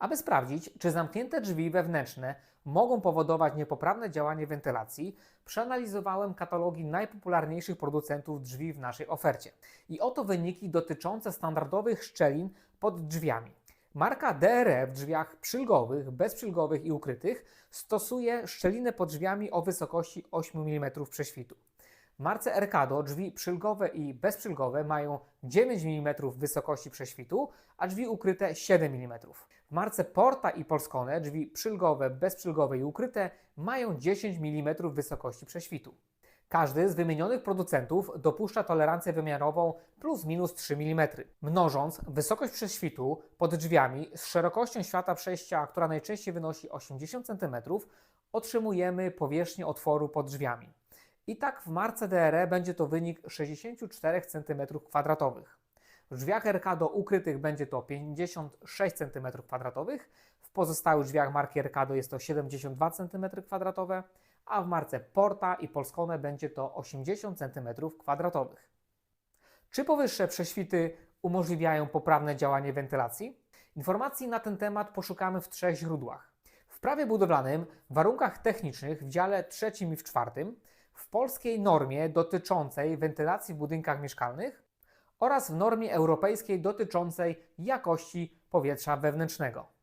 Aby sprawdzić, czy zamknięte drzwi wewnętrzne mogą powodować niepoprawne działanie wentylacji, przeanalizowałem katalogi najpopularniejszych producentów drzwi w naszej ofercie. I oto wyniki dotyczące standardowych szczelin pod drzwiami. Marka DRE w drzwiach przylgowych, bezprzylgowych i ukrytych stosuje szczeliny pod drzwiami o wysokości 8 mm prześwitu. Marce Ercado drzwi przylgowe i bezprzylgowe mają 9 mm wysokości prześwitu, a drzwi ukryte 7 mm. W marce Porta i Polskone drzwi przylgowe, bezprzylgowe i ukryte mają 10 mm wysokości prześwitu. Każdy z wymienionych producentów dopuszcza tolerancję wymiarową plus minus 3 mm. Mnożąc wysokość prześwitu pod drzwiami z szerokością świata przejścia, która najczęściej wynosi 80 cm, otrzymujemy powierzchnię otworu pod drzwiami. I tak w marce DRE będzie to wynik 64 cm2. W drzwiach Ercado ukrytych będzie to 56 cm2, w pozostałych drzwiach marki Ercado jest to 72 cm2, a w marce Porta i Polskone będzie to 80 cm2. Czy powyższe prześwity umożliwiają poprawne działanie wentylacji? Informacji na ten temat poszukamy w trzech źródłach. W prawie budowlanym, w warunkach technicznych w dziale trzecim i w czwartym, w polskiej normie dotyczącej wentylacji w budynkach mieszkalnych oraz w normie europejskiej dotyczącej jakości powietrza wewnętrznego.